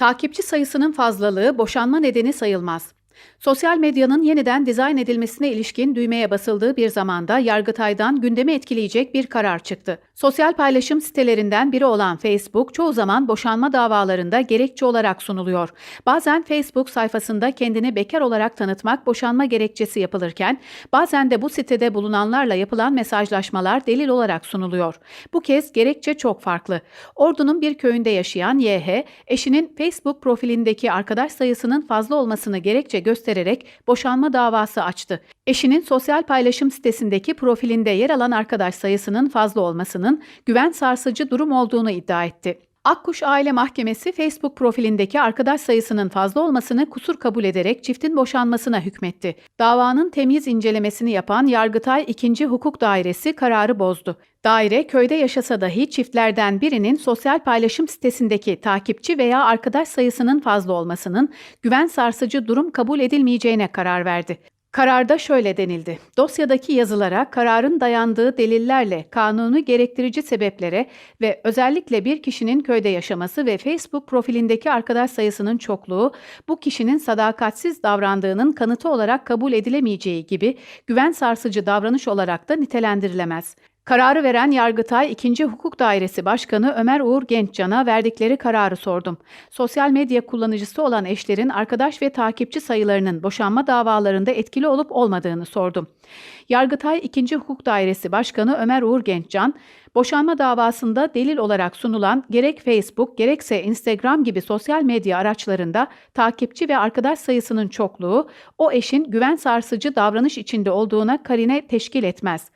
Takipçi sayısının fazlalığı boşanma nedeni sayılmaz. Sosyal medyanın yeniden dizayn edilmesine ilişkin düğmeye basıldığı bir zamanda Yargıtay'dan gündemi etkileyecek bir karar çıktı. Sosyal paylaşım sitelerinden biri olan Facebook çoğu zaman boşanma davalarında gerekçe olarak sunuluyor. Bazen Facebook sayfasında kendini bekar olarak tanıtmak boşanma gerekçesi yapılırken, bazen de bu sitede bulunanlarla yapılan mesajlaşmalar delil olarak sunuluyor. Bu kez gerekçe çok farklı. Ordu'nun bir köyünde yaşayan YH, eşinin Facebook profilindeki arkadaş sayısının fazla olmasını gerekçe göstererek boşanma davası açtı. Eşinin sosyal paylaşım sitesindeki profilinde yer alan arkadaş sayısının fazla olmasının güven sarsıcı durum olduğunu iddia etti. Akkuş Aile Mahkemesi Facebook profilindeki arkadaş sayısının fazla olmasını kusur kabul ederek çiftin boşanmasına hükmetti. Davanın temiz incelemesini yapan Yargıtay 2. Hukuk Dairesi kararı bozdu. Daire köyde yaşasa dahi çiftlerden birinin sosyal paylaşım sitesindeki takipçi veya arkadaş sayısının fazla olmasının güven sarsıcı durum kabul edilmeyeceğine karar verdi. Kararda şöyle denildi. Dosyadaki yazılara, kararın dayandığı delillerle, kanunu gerektirici sebeplere ve özellikle bir kişinin köyde yaşaması ve Facebook profilindeki arkadaş sayısının çokluğu, bu kişinin sadakatsiz davrandığının kanıtı olarak kabul edilemeyeceği gibi güven sarsıcı davranış olarak da nitelendirilemez. Kararı veren Yargıtay 2. Hukuk Dairesi Başkanı Ömer Uğur Gençcan'a verdikleri kararı sordum. Sosyal medya kullanıcısı olan eşlerin arkadaş ve takipçi sayılarının boşanma davalarında etkili olup olmadığını sordum. Yargıtay 2. Hukuk Dairesi Başkanı Ömer Uğur Gençcan, boşanma davasında delil olarak sunulan gerek Facebook gerekse Instagram gibi sosyal medya araçlarında takipçi ve arkadaş sayısının çokluğu o eşin güven sarsıcı davranış içinde olduğuna karine teşkil etmez.